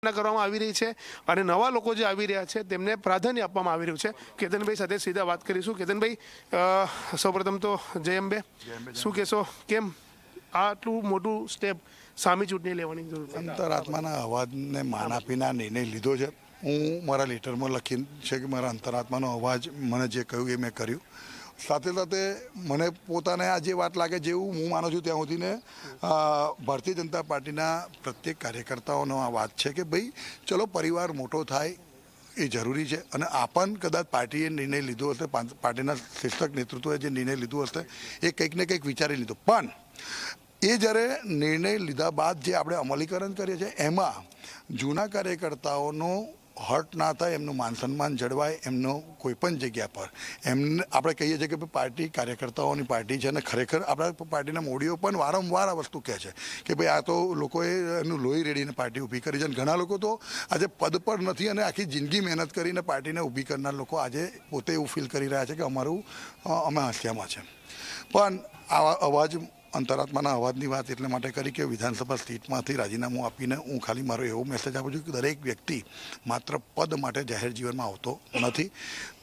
કરવામાં આવી રહી છે અને નવા લોકો જે આવી રહ્યા છે તેમને પ્રાધાન્ય આપવામાં આવી રહ્યું છે. કેતનભાઈ સાથે સીધા વાત કરીશું. કેતનભાઈ સૌપ્રથમ તો જય અંબે. શું કહેશો? કેમ આટલું મોટું સ્ટેપ સામી ચૂંટણી લેવાની જરૂર? અંતરાત્માના અવાજને માન આપીને આ નિર્ણય લીધો છે. હું મારા લેટરમાં લખીને છે કે મારા અંતરાત્માનો અવાજ મને જે કહ્યું એ મેં કર્યું. સાથે સાથે મને પોતાને આ જે વાત લાગે જેવું હું માનું છું ત્યાં સુધીને ભારતીય જનતા પાર્ટીના પ્રત્યેક કાર્યકર્તાઓનો આ વાત છે કે ભાઈ ચલો પરિવાર મોટો થાય એ જરૂરી છે અને આ પણ કદાચ પાર્ટીએ નિર્ણય લીધો હશે પાર્ટીના શિક્ષક નેતૃત્વએ જે નિર્ણય લીધો હશે એ કંઈક ને કંઈક વિચારી લીધો. પણ એ જ્યારે નિર્ણય લીધા બાદ જે આપણે અમલીકરણ કરીએ છીએ એમાં જૂના કાર્યકર્તાઓનો હર્ટ ના થાય, એમનું માન સન્માન જળવાય, એમનો કોઈ પણ જગ્યા પર. એમને, આપણે કહીએ છીએ કે પાર્ટી કાર્યકર્તાઓની પાર્ટી છે અને ખરેખર આપણા પાર્ટીના મોડીઓ પણ વારંવાર આ વસ્તુ કહે છે કે ભાઈ આ તો લોકોએ એનું લોહી રેડીને પાર્ટી ઊભી કરી છે અને ઘણા લોકો તો આજે પદ પર નથી અને આખી જિંદગી મહેનત કરીને પાર્ટીને ઊભી કરનાર લોકો આજે પોતે એવું ફીલ કરી રહ્યા છે કે અમારું અમે હાસ્યામાં છે. પણ આવા અવાજ અંતરાત્માના અવાજની વાત એટલે માટે કરી કે વિધાનસભા સીટમાંથી રાજીનામું આપીને હું ખાલી મારો એવો મેસેજ આપું છું કે દરેક વ્યક્તિ માત્ર પદ માટે જાહેર જીવનમાં આવતો નથી.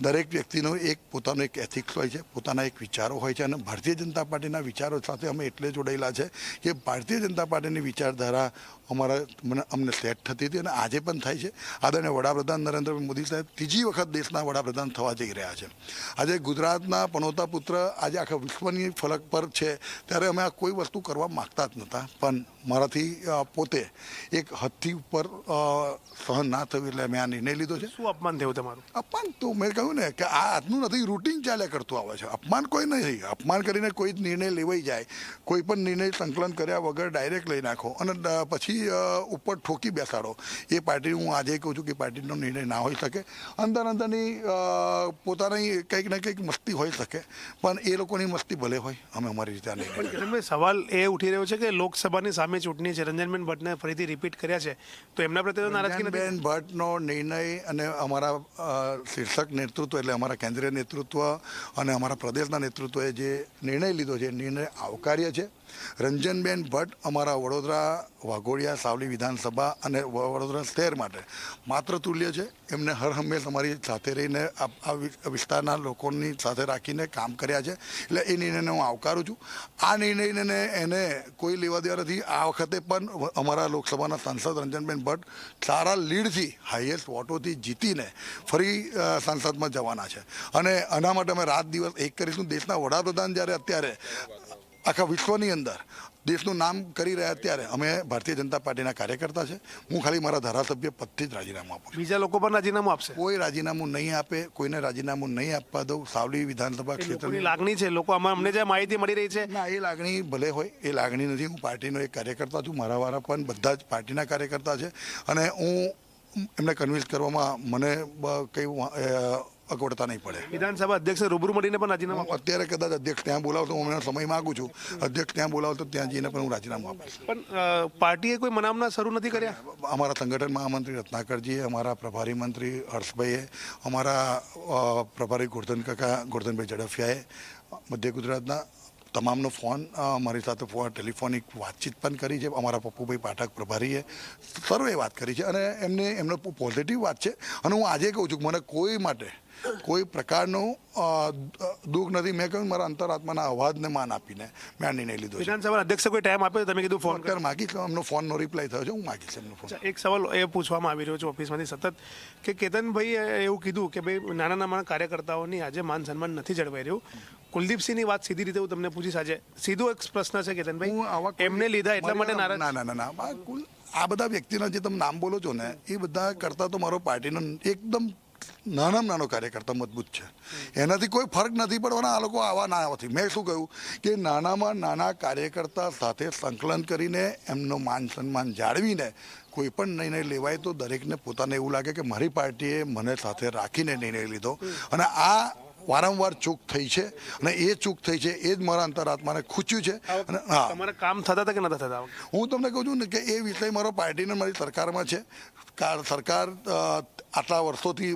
દરેક વ્યક્તિનો એક પોતાનો એક એથિક્સ હોય છે, પોતાના એક વિચારો હોય છે અને ભારતીય જનતા પાર્ટીના વિચારો સાથે અમે એટલે જોડાયેલા છે કે ભારતીય જનતા પાર્ટીની વિચારધારા અમારા મને અમને સેટ થતી હતી અને આજે પણ થાય છે. આદરણીય વડાપ્રધાન નરેન્દ્રભાઈ મોદી સાહેબ ત્રીજી વખત દેશના વડાપ્રધાન થવા જઈ રહ્યા છે. આજે ગુજરાતના પનોતા પુત્ર આજે આખા વિશ્વની ફલક પર છે. ત્યારે અમે આ કોઈ વસ્તુ કરવા માગતા જ નહોતા. પણ મારાથી પોતે એક હદથી ઉપર સહન ના થયું એટલે મેં આ નિર્ણય લીધો છે. શું અપમાન થયું તમારું? અપમાન તો મેં કહ્યું ને કે આ આજનું નથી રૂટીન ચાલ્યા કરતું આવે છે. અપમાન કોઈ નહીં. અપમાન કરીને કોઈ જ નિર્ણય લેવાઈ જાય. કોઈ પણ નિર્ણય સંકલન કર્યા વગર ડાયરેક્ટ લઈ નાખો અને પછી ઉપર ઠોકી બેસાડો. એ પાર્ટી હું આજે કહું છું કે પાર્ટીનો નિર્ણય ના હોઈ શકે. અંદર અંદરની પોતાની કંઈક ને કંઈક મસ્તી હોઈ શકે. પણ એ લોકોની મસ્તી ભલે હોય. અમે અમારી રીતે આ નિર્ણય કેતનભાઈ સવાલ એ ઉઠી રહ્યો છે કે લોકસભાની સામે ચૂંટણી છે. રંજનબેન ભટ્ટને ફરીથી રિપીટ કર્યા છે. તો એમના પ્રત્યે નારાજગી બેન ભટ્ટનો નિર્ણય અને અમારા શીર્ષક નેતૃત્વ એટલે અમારા કેન્દ્રીય નેતૃત્વ અને અમારા પ્રદેશના નેતૃત્વએ જે નિર્ણય લીધો છે, એ નિર્ણય આવકાર્ય છે. રંજનબેન ભટ્ટ અમારા વડોદરા, વાઘોડિયા, સાવલી વિધાનસભા અને વડોદરા શહેર માટે માત્ર તુલ્ય છે. એમને હર હંમેશ અમારી સાથે રહીને આ વિસ્તારના લોકોની સાથે રાખીને કામ કર્યા છે. એટલે એ નિર્ણયને હું આવકારું છું. આ નિર્ણયને એને કોઈ લેવા દેવા નથી. આ વખતે પણ અમારા લોકસભાના સાંસદ રંજનબેન ભટ્ટ સારા લીડથી હાઈએસ્ટ વોટોથી જીતીને ફરી સાંસદમાં જવાના છે. અને આના માટે અમે રાત દિવસ એક કરીશું. દેશના વડાપ્રધાન જ્યારે અત્યારે આખા વિશ્વની અંદર દેશનું નામ કરી રહ્યા ત્યારે અમે ભારતીય જનતા પાર્ટીના કાર્યકર્તા છે. હું ખાલી મારા ધારાસભ્ય પદથી જ રાજીનામું આપું બીજા લોકો પણ રાજીનામું આપશે? કોઈ રાજીનામું નહીં આપે કોઈને રાજીનામું નહીં આપવા દઉં. સાવલી વિધાનસભા ક્ષેત્રની લાગણી છે. લોકો અમને જે માહિતી મળી રહી છે. ના એ લાગણી ભલે હોય એ લાગણી નથી. હું પાર્ટીનો એક કાર્યકર્તા છું. મારા વાળા પણ બધા જ પાર્ટીના કાર્યકર્તા છે. અને હું એમને કન્વિન્સ કરવામાં મને કંઈ અગવડતા નહીં પડે. વિધાનસભા અધ્યક્ષ રૂબરૂ મળીને પણ રાજીનામું અત્યારે કદાચ અધ્યક્ષ ત્યાં બોલાવતો હું હમણાં સમય માગું છું. અધ્યક્ષ ત્યાં બોલાવતો ત્યાં જઈને પણ હું રાજીનામું આપીશ પણ પાર્ટીએ કોઈ મનામના શરૂ નથી કર્યા? અમારા સંગઠન મહામંત્રી રત્નાકરજીએ અમારા પ્રભારી મંત્રી હર્ષભાઈએ અમારા પ્રભારી ગોરધન કાકા ગોરધનભાઈ ઝડફિયાએ મધ્ય ગુજરાતના તમામનો ફોન અમારી મારી સાથે ફોન ટેલિફોનિક વાતચીત પણ કરી છે. અમારા પપ્પુભાઈ પાઠક પ્રભારીએ સર્વે વાત કરી છે અને એમને એમનો પોઝિટિવ વાત છે. અને હું આજે કહું છું કે મને કોઈ માટે કોઈ પ્રકારનું દુઃખ નથી. મેં કહ્યું મારા અંતરાત્માના અવાજને માન આપીને મેં આ નિર્ણય લીધો વિધાનસભા અધ્યક્ષે કોઈ ટાઈમ આપ્યો તમે કીધું ફોન કર માગી એમનો ફોનનો રિપ્લાય થયો છે હું માગીશ એમનો ફોન એક સવાલ એ પૂછવામાં આવી રહ્યો છે ઓફિસમાંથી સતત કે કેતનભાઈએ એવું કીધું કે ભાઈ નાના નાના કાર્યકર્તાઓની આજે માન સન્માન નથી જળવાઈ રહ્યું. કુલદીપસિંહની વાત સીધી રીતે હું તમને પૂછીશ આજે. સીધો એક પ્રશ્ન છે હું કેતનભાઈ એમને લીધા એટલા માટે નારાજ ના ના ના આ બધા વ્યક્તિના જે તમે નામ બોલો છો ને એ બધા કરતા તો મારો પાર્ટીનો એકદમ નાનામાં નાનો કાર્યકર્તા મજબૂત છે. એનાથી કોઈ ફરક નથી પડવાના આ લોકો આવા ના આવવાથી. મેં શું કહ્યું કે નાનામાં નાના કાર્યકર્તા સાથે સંકલન કરીને એમનો માન સન્માન જાળવીને કોઈ પણ નિર્ણય લેવાય તો દરેકને પોતાને એવું લાગે કે મારી પાર્ટીએ મને સાથે રાખીને નિર્ણય લીધો. અને આ વારંવાર ચૂક થઈ છે અને એ ચૂક થઈ છે એ જ મારા અંતરાત્માને ખૂચ્યું છે. અને હા. તમારા કામ થતા હતા કે નતા થતા? હું તમને કહું છું ને કે એ વિષય મારો પાર્ટીને મારી સરકારમાં છે. કાર સરકાર આટલા વર્ષોથી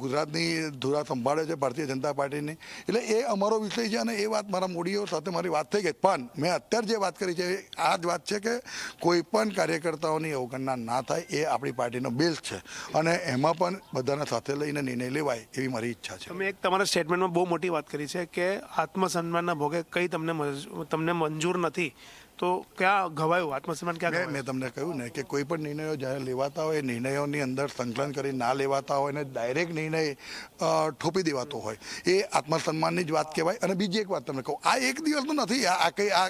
ગુજરાતની ધુરા સંભાળે છે ભારતીય જનતા પાર્ટીની. એટલે એ અમારો વિષય છે અને એ વાત મારા મોડીઓ સાથે મારી વાત થઈ ગઈ. પણ મેં અત્યારે જે વાત કરી છે, આ જ વાત છે કે કોઈ પણ કાર્યકર્તાઓની અવગણના ના થાય એ આપણી પાર્ટીનો બેઝ છે. અને એમાં પણ બધાને સાથે લઈને નિર્ણય લેવાય એવી મારી ઈચ્છા છે. તમે એક તમારા સ્ટેટમેન્ટમાં બહુ મોટી વાત કરી છે કે આત્મસન્માનના ભોગે કંઈ તમને તમને મંજૂર નથી. તો ક્યાં ઘવાયું? આત્મસન્માન ક્યાં મેં તમને કહ્યું ને કે કોઈ પણ નિર્ણયો જ્યારે લેવાતા હોય એ નિર્ણયોની અંદર સંકલન કરી ના લેવાતા હોય અને ડાયરેક્ટ નિર્ણય ઠોપી દેવાતો હોય. એ આત્મસન્માનની જ વાત કહેવાય. અને બીજી એક વાત તમને કહું. આ એક દિવસનું નથી. આ કંઈ આ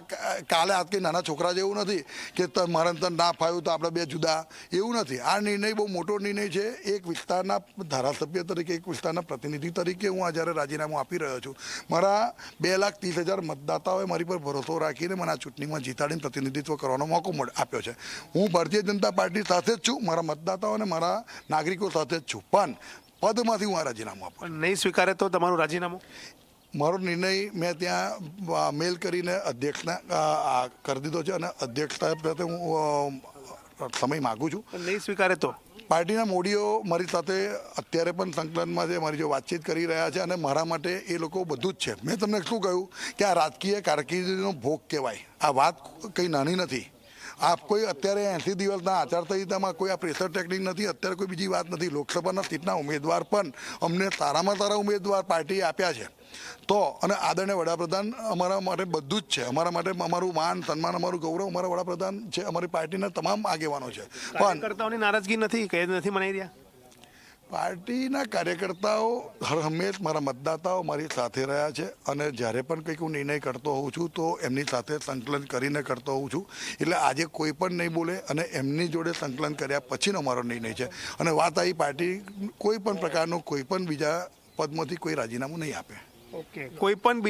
કાલે આ કંઈ નાના છોકરા જેવું નથી કે ત- મારે તને ના ફાવ્યું તો આપણે બે જુદા. એવું નથી. આ નિર્ણય બહુ મોટો નિર્ણય છે. એક વિસ્તારના ધારાસભ્ય તરીકે એક વિસ્તારના પ્રતિનિધિ તરીકે હું આ જ્યારે રાજીનામું આપી રહ્યો છું. મારા બે લાખ ત્રીસ હજાર મતદાતાઓએ મારી પર ભરોસો રાખીને મને આ ચૂંટણીમાં જીતાડીને પ્રતિનિધિત્વ કરવાનો મોકો આપ્યો છે. હું ભારતીય જનતા પાર્ટી સાથે જ છું મારા મતદાતાઓ અને મારા નાગરિકો સાથે જ છું. પણ પદમાંથી હું આ રાજીનામું આપું. નહીં સ્વીકારે તો તમારું રાજીનામું? મારો નિર્ણય મેં ત્યાં મેલ કરીને અધ્યક્ષને કરી દીધો છે અને અધ્યક્ષ સાહેબ સાથે હું સમય માગું છું. નહીં સ્વીકારે તો? પાર્ટીના મોડીઓ મારી સાથે અત્યારે પણ સંકલનમાં છે, મારી જો વાતચીત કરી રહ્યા છે અને મારા માટે એ લોકો બધું જ છે. મેં તમને શું કહ્યું? કે આ રાજકીય કારકિર્દીનો ભોગ કહેવાય. આ વાત કંઈ નાની નથી. આ કોઈ અત્યારે એંસી દિવસના આચારસંહિતામાં કોઈ આ પ્રેશર ટેકનિક નથી, અત્યારે કોઈ બીજી વાત નથી. લોકસભાના સીટના ઉમેદવાર પણ અમને સારામાં સારા ઉમેદવાર પાર્ટીએ આપ્યા છે. તો, અને આદરણીય વડાપ્રધાન અમારા માટે બધું જ છે. અમારા માટે અમારું માન, સન્માન, અમારું ગૌરવ અમારા વડાપ્રધાન છે, અમારી પાર્ટીના તમામ આગેવાનો છે. પણ નારાજગી નથી કઈ નથી મનાઈ રહ્યા? પાર્ટીના કાર્યકર્તાઓ હર હંમેશ મારા મતદાતાઓ મારી સાથે રહ્યા છે અને જ્યારે પણ કંઈક હું નિર્ણય કરતો હોઉં છું તો એમની સાથે સંકલન કરીને કરતો હોઉં છું. એટલે આજે કોઈ પણ નહીં બોલે અને એમની જોડે સંકલન કર્યા પછીનો મારો નિર્ણય છે. અને વાત આવી પાર્ટી કોઈ પણ પ્રકારનું કોઈ પણ બીજા પદમાંથી કોઈ રાજીનામું નહીં આપે. ઓકે. કોઈ પણ